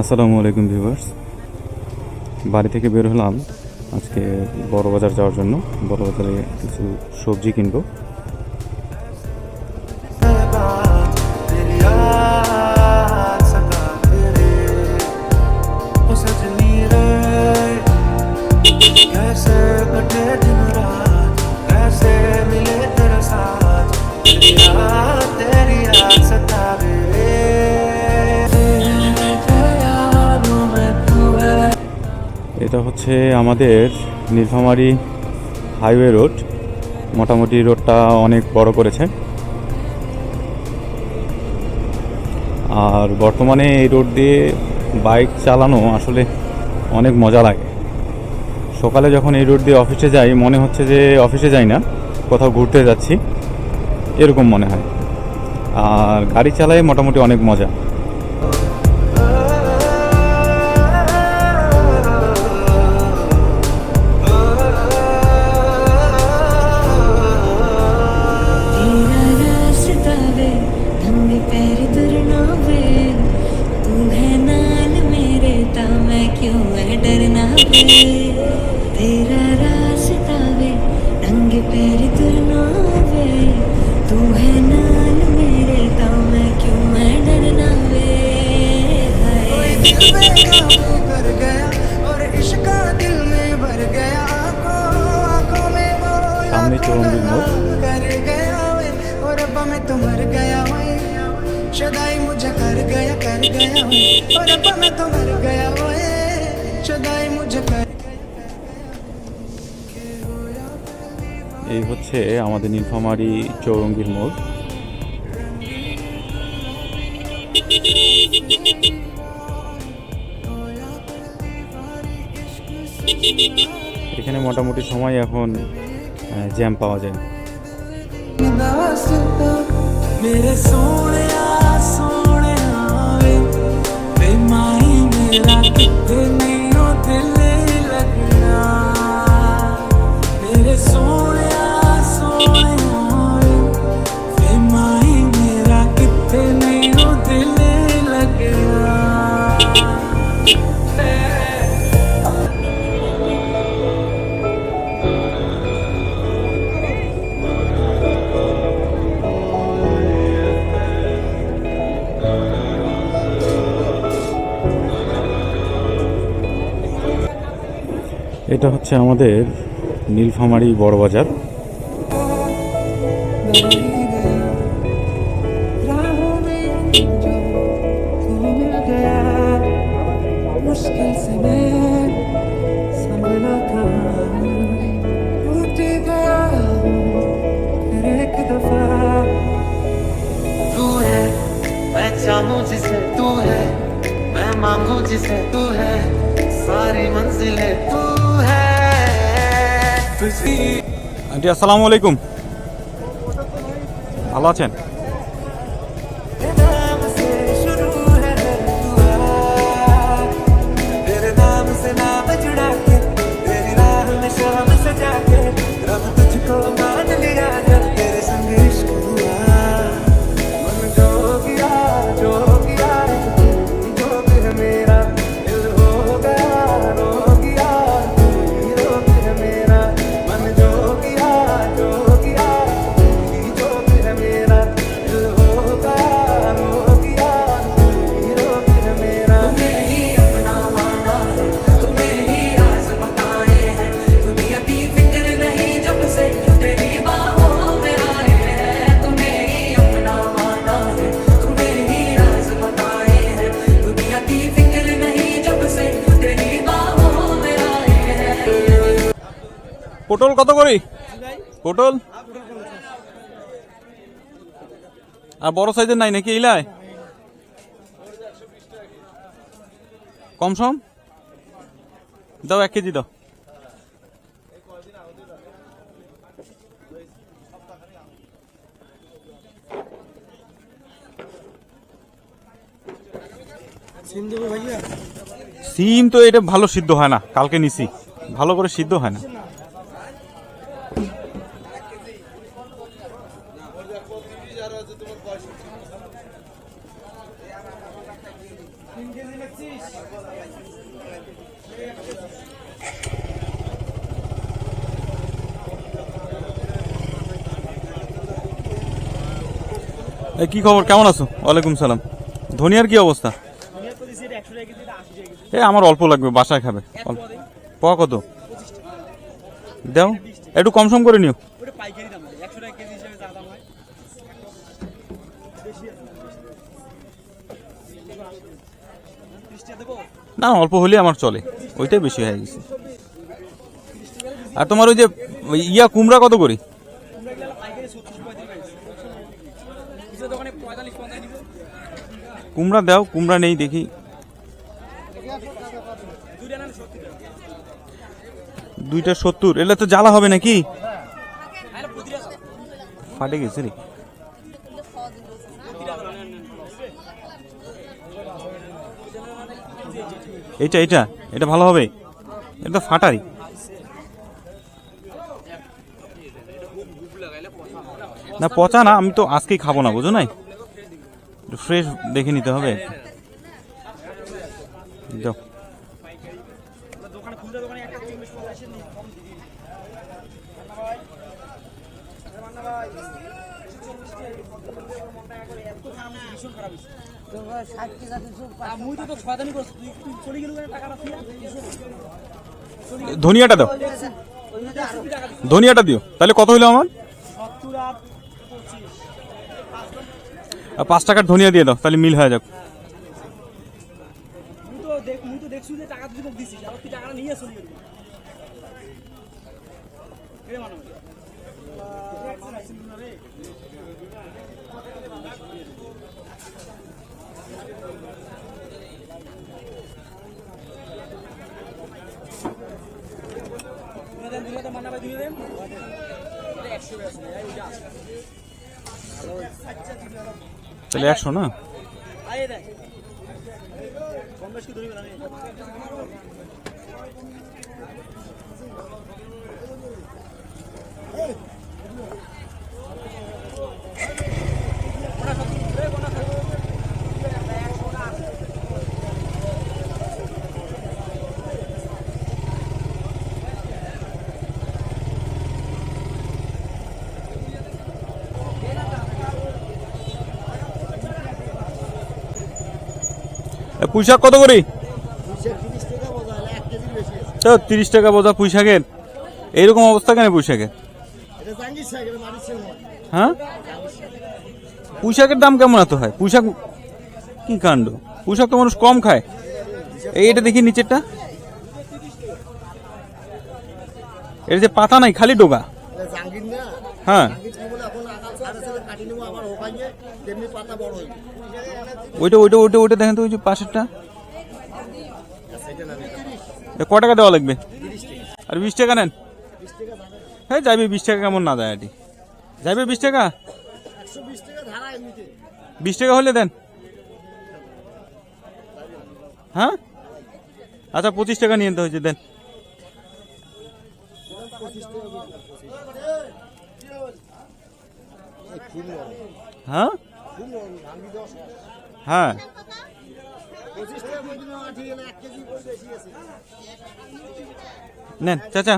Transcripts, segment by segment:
আসসালামু আলাইকুম ভিউয়ার্স। বাড়ি থেকে বের হলাম আজকে বড় বাজার যাওয়ার জন্য। বড় বাজারে কিছু সবজি কিনবো। হচ্ছে আমাদের নীলফামারী হাইওয়ে রোড। মোটামুটি রোডটা অনেক বড় করেছে। আর বর্তমানে এই রোড দিয়ে বাইক চালানো আসলে অনেক মজা লাগে। সকালে যখন এই রোড দিয়ে অফিসে যাই, মনে হচ্ছে যে অফিসে যাই না, কোথাও ঘুরতে যাচ্ছি, এরকম মনে হয়। আর গাড়ি চালাই মোটামুটি অনেক মজা। गया कर गया वे और अब मैं तो मर गया वे शदाई मुझे कर এই হচ্ছে আমাদের নীলফামারী চৌরঙ্গীর মোড় এখানে মোটামুটি সময় এখন জ্যাম পাওয়া যায় मेरे सोने एक दफ़ा तू है। मैं चाहूँ तू है, मैं मांगू जिसे तू है, सारी मंजिलें तू আন্টি আসসালামু আলাইকুম ভালো আছেন नाम से शुरू है दुआ तेरे नाम से नाम जुड़ा के तेरी राह में शाम सजा के रब तुझको मान लिया কত করি? পটল? আর বড় সাইজের নাই নাকি ইলায়? কম সম? দাও এক কেজি দাও। সিম তো এটা ভালো সিদ্ধ হয় না কালকে নিছি। ভালো করে সিদ্ধ হয় না। কি খবর? কেমন আছো? ওয়ালাইকুম সালাম। ধনিয়ার কি অবস্থা? এ, আমার অল্প লাগবে, বাসায় খাবে। পাওয়া কত? দাও। একটু কম সম করে নিও। না, অল্প হলে আমার চলে। ওইটাই বেশি হয়ে গেছে। আর তোমার ওই যে, ইয়া কুমড়া কত করি তোমরা গেলে পাইকারি সত্তর পঁয়ত্রিশ কিছু দোকানে পঁয়তাল্লিশ পঞ্চাশ নিবে কুমড়া দাও, কুমড়া নেই, দেখি। দুইটা সত্তর, এলে তো জ্বালা হবে নাকি? ফাটে গেছে রে। এটা এইটা, এটা ভালো হবে। এটা ফাটাই। না, পচা না, আমি তো আজকেই খাব না, বুঝো নাই? ফ্রেশ দেখে নিতে হবে? একটা ধনিয়াটা দাও। ধনিয়াটা দিও। তাহলে কত হইল আমার সত্তর আর পঁচিশ আর পাঁচ টাকার ধনিয়া দিয়ে দাও তাহলে মিল হয়ে যাক। মানো একশো আছে এই যা। তাহলে একশো না? আয়ে দেখ কম বেশি ধরি না এ, পুঁই শাক কত করি? তিরিশ টাকা বোঝা পুঁই শাকের। এইরকম অবস্থা কেন পুঁইশাকের হ্যাঁ? পুঁইশাকের দাম কেমন এত হয়? পুঁইশাক কি কাণ্ড? পুঁই শাক তো মানুষ কম খায়। এই এটা দেখি নিচেরটা। এর যে পাতা নাই খালি ডোগা। হ্যাঁ। ওইটা ওইটা ওইটা ওইটা দেখেন তো, ওই যে পাশেরটা। ক টাকা দেওয়া লাগবে? আর বিশ টাকা নেন। হ্যাঁ যাবে বিশ টাকা কেমন না দেয় আটি যাবে বিশ টাকা? বিশ টাকা হলে দেন। হ্যাঁ? আচ্ছা পঁচিশ টাকা নিয়ে নিতে হয়েছে, দেন। হ্যাঁ? হ্যাঁ। পঁচিশ টাকা পর্যন্ত আঠি গেলে এক কেজি করে বেশি আছে নেন চাচা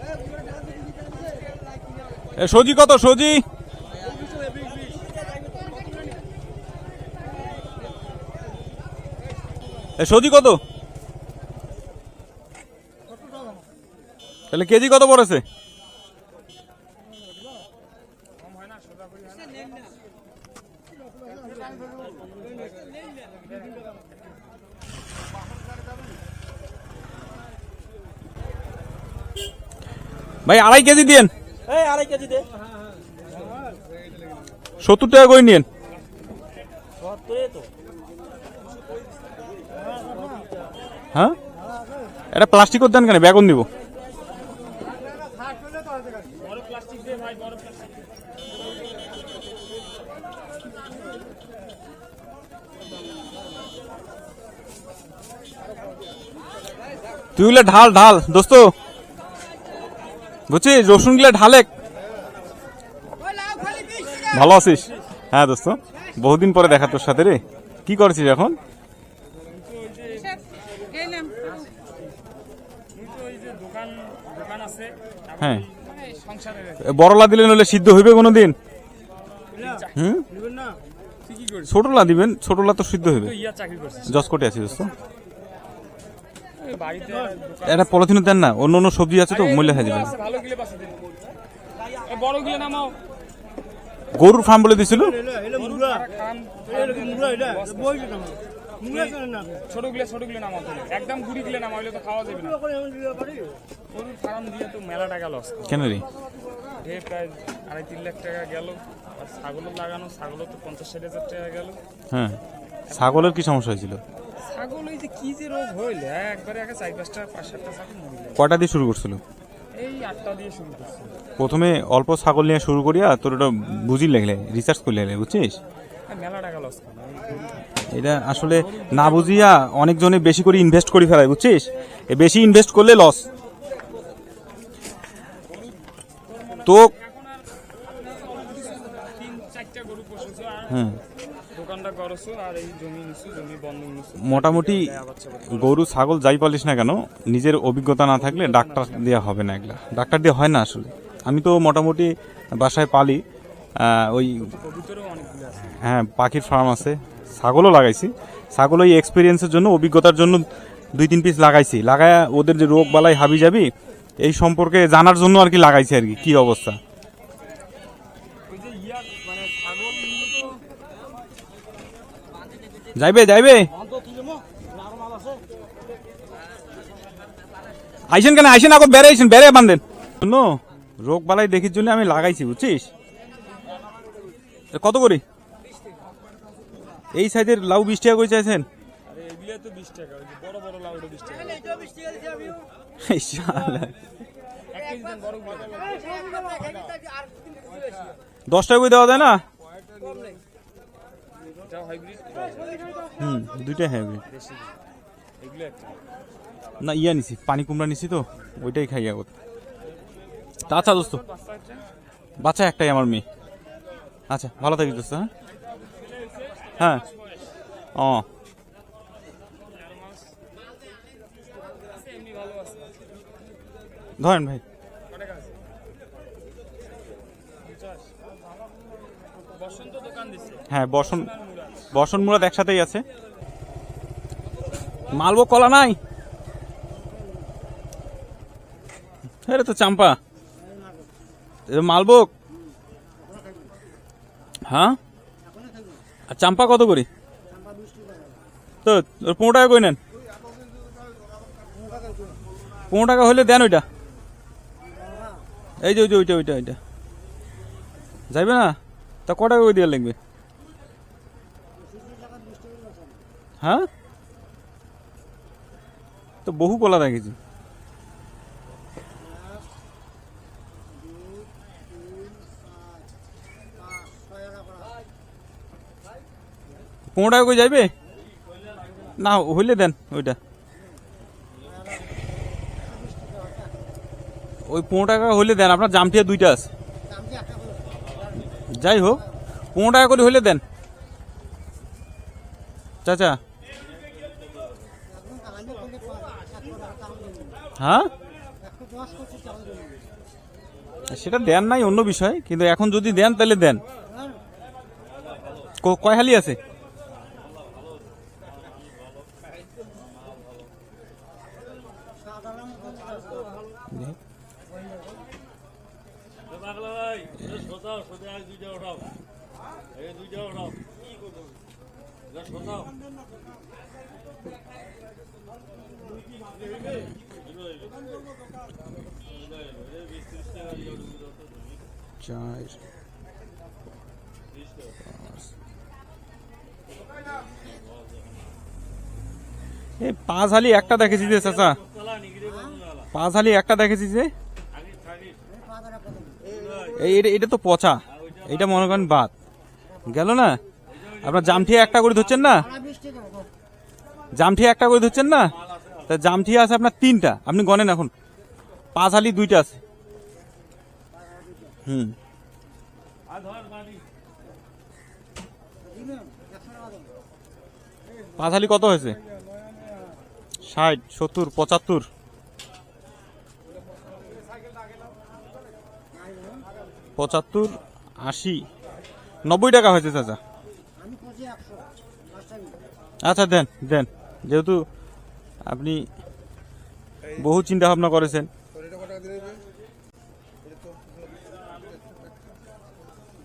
এ, সজি কত সজি? সজি কত? তাহলে কেজি কত পড়েছে? ভাই আড়াই কেজি দিয়েন। এই আড়াই কেজি দে। সত্তর টাকা করে সত্তরে হ্যাঁ? এটা প্লাস্টিকের দেন কেন? বেগুন দিব। তুই ঢাল ঢাল। দোস্ত। বুঝছিস? রসুনগুলো ঢালে ভালো আছিস? হ্যাঁ দোস্ত বহুদিন পরে দেখা তোর সাথে রে। কি করছিস এখন? হ্যাঁ। বড়লা দিলে নলে সিদ্ধ হইবে কোনোদিন? হুম? ছোটলা দিবেন ছোটলা তো সিদ্ধ হইবে। জসকোটে আছি দোস্ত। এটা পলিথিনে দেন না অন্য অন্য সবজি আছে তো মূল্য হয়ে যাবে। আছে, ভালো গিলে পাশে দিন এই বড় গিলে নামাও। গরুর ফার্ম বলে দিছিল? খান ছোট গিলে ছোট গিলে নামাও একদম গুড়ি গিলে নামাও হইলে তো খাওয়া যাবে না। গরুর ফার্ম দিয়ে তো মেলা টাকা লস কেন রে? প্রায় আড়াই তিন লাখ টাকা গেল। আর ছাগলও লাগানো ছাগলও তো পঞ্চাশ ষাট হাজার টাকা গেল। হ্যাঁ। ছাগলের কি সমস্যা হয়েছিল? ছাগল ওই কি যে রোগ হইলে একবারে আগে চার পাঁচটা পাঁচ সাতটা ছাগল মরে গেল। কয়টা দিয়ে শুরু করছিল? এই আটটা দিয়ে শুরু করছে প্রথমে অল্প ছাগল নিয়ে শুরু করিয়া তোর ওটা বুঝি লাগলে রিসার্চ করলে লাগলে বুঝছিস? মেলা টাকা লস এটা আসলে না বুঝিয়া অনেকজনে বেশি করে ইনভেস্ট করে ফেলায় বুঝছিস? বেশি ইনভেস্ট করলে লস তো তিন মোটামুটি গরু ছাগল যাই পালিস না কেন নিজের অভিজ্ঞতা না থাকলে ডাক্তার দেওয়া হবে না এগুলা ডাক্তার দিয়ে হয় না আসলে। আমি তো মোটামুটি বাসায় পালি ওই হ্যাঁ পাখির ফার্ম আছে। ছাগলও লাগাইছি। ছাগল ওই এক্সপিরিয়েন্সের জন্য অভিজ্ঞতার জন্য দুই তিন পিস লাগাইছি। লাগায়া ওদের যে রোগ বালাই হাবি যাবি এই সম্পর্কে জানার জন্য আর কি লাগাইছি আর কি কি অবস্থা ওই যে ইয়া মানে ছাগল তো যাইবে যাইবে। আইসেন কেন? আইসেন আগো বেড়ে আইসেন বেড়ে বান্ধেন শুনো রোগ বালাই দেখির জন্য আমি লাগাইছি বুঝছিস? কত করে? এই সাইজের লাউ বিশ টাকা করে চাইছেন? দশ টাকা করে দেওয়া যায় না? এটাও হাইব্রিড হুম দুইটা হ্যাভি এগুলো একটা। না ইয়া নিছি পানি কুমড়া নিছি তো ওইটাই খাই আগত। আচ্ছা দোস্ত বাচ্চা একটাই আমার মেয়ে। আচ্ছা ভালো থাকিস দোস্ত হ্যাঁ? হ্যাঁ। ও। ধরেন ভাই। আছে বসন্ত হ্যাঁ বসন মুরাদ একসাথেই আছে। মালবো কলা নাই? আরে তো চাম্পা। মালভোগ হ্যাঁ? আর চাম্পা কত করে? তো, ওর পনেরো টাকা করে নেন? পনেরো টাকা হলে দেন ওইটা। এই যে ওই যে ওইটা ওইটা ওইটা। যাইবে না? তা ক টাকা করে দেওয়ার লাগবে? হ্যাঁ? তো বহু কলা দেখেছি টাকা করে যাইবে? না, হইলে দেন ওইটা। ওই পনেরো টাকা হইলে দেন, আপনার জামটিয়া দুইটা আছে। যাই হোক, পনেরো টাকা করে হইলে দেন। চাচা হ্যাঁ? সেটা দেন নাই, অন্য বিষয়। কিন্তু এখন যদি দেন, তাহলে দেন। কয় হালি আছে? চার এই পাঁচ হালি একটা দেখেছি যে, চাচা। পাঁচহালি একটা দেখেছি যে। এটা তো পচা। এটা মনে করেন বাদ। গেল না? আপনার জামঠিয়া একটা করে ধরছেন না? জামঠিয়া একটা করে ধরছেন না? তা জামঠিয়া আছে আপনার তিনটা। আপনি গনেন এখন। পাঁচহালি দুইটা আছে। হুম। পাঁচহালি কত হয়েছে? ষাট, সত্তর, পঁচাত্তর। পঁচাত্তর, আশি। নব্বই টাকা হয়েছে, চাচা। আচ্ছা দেন দেন। যেহেতু আপনি বহু চিন্তা ভাবনা করেছেন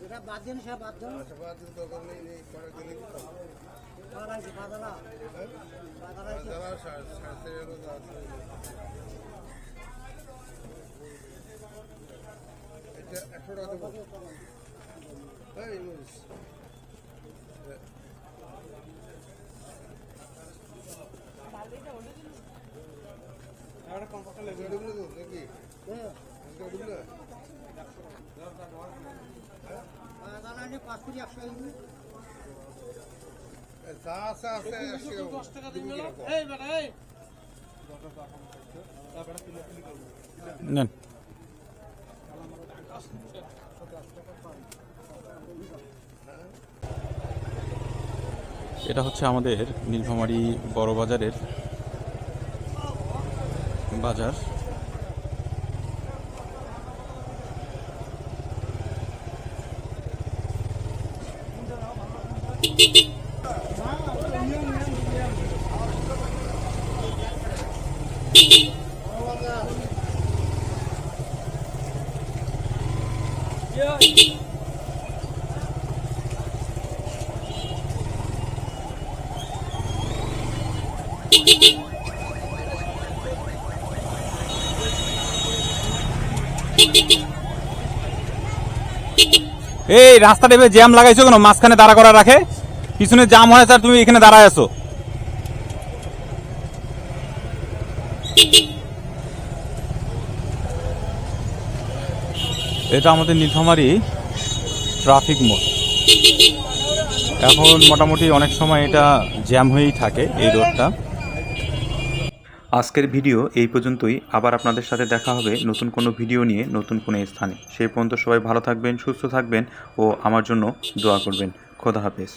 যেটা বাদ দেন দেন বাদাইছে, বাদালা। বাদালাইছে। বাদালা নিয়ে পাঁচ কেজি একশো কেজি। নেন এটা হচ্ছে আমাদের নীলফামারি বড় বাজারের বাজার। এই রাস্তাটা এবার জ্যাম লাগাইছো কেন? মাঝখানে দাঁড়া করা রাখে। পিছনে জাম হয়, স্যার, তুমি এখানে দাঁড়ায় আছো। এটা আমাদের নীলফামারী ট্রাফিক মোড়। এখন মোটামুটি অনেক সময় এটা জ্যাম হয়েই থাকে এই রোডটা। আজকের ভিডিও এই পর্যন্তই। আবার আপনাদের সাথে দেখা হবে নতুন কোনো ভিডিও নিয়ে নতুন কোনো স্থানে। সেই পর্যন্ত সবাই ভালো থাকবেন, সুস্থ থাকবেন ও আমার জন্য দোয়া করবেন। খোদা হাফেজ।